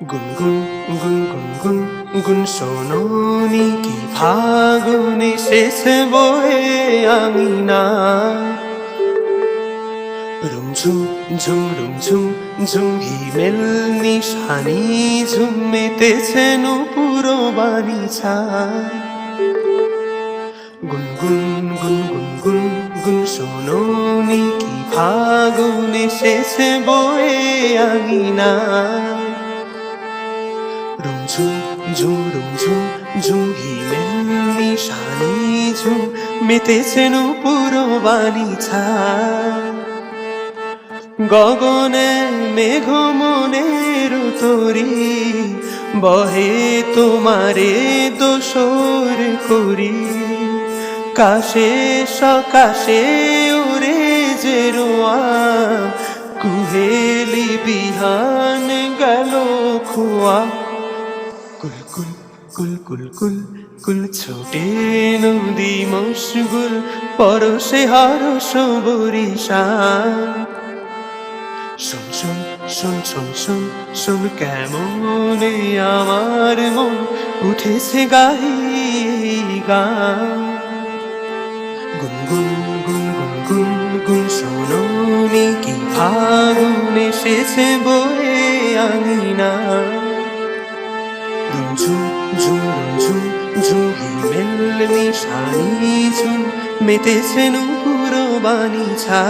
গুনগুন গুন গুন গুন গুন শোনি কি ফাগুন এসেছে বয়ে আমি না। রুমঝুম ঝুম রুমঝুম ঝুম হিমেল নিশানি ঝুম মেতেছে নুপুর বাণী ছায় গুনগুন গুন গুন গুন গুন শোনি কি এসেছে বয়ে আমি না। রুমঝুম ঝুম রুমঝুম ঝুম হিমেল নিশানি ঝুম মেতেছে নুপুর বাণী ছায় গগনে মেঘ মনের তরি বহে তোমারে দোসর করি। কাশে সকাশে উড়ে যে রোয়া, কুহেলি বিহান গেল খোয়া। কুল কুল কুল কুল ছোটে নদী মশগুল, পরশে হরস বরিশা শোন শোন শোন শোন শোন শোন কেমন আমার মন, উঠেছে গাহি গান। গুনগুন গুন গুন গুন গুন শোনি কি ফাগুন এসেছে বয়ে আঙিনা। ঝুম ঝুম ঝুম ঝুম হিমেল নিশানি ঝুম মেতেছে নুপুর বাণী ছা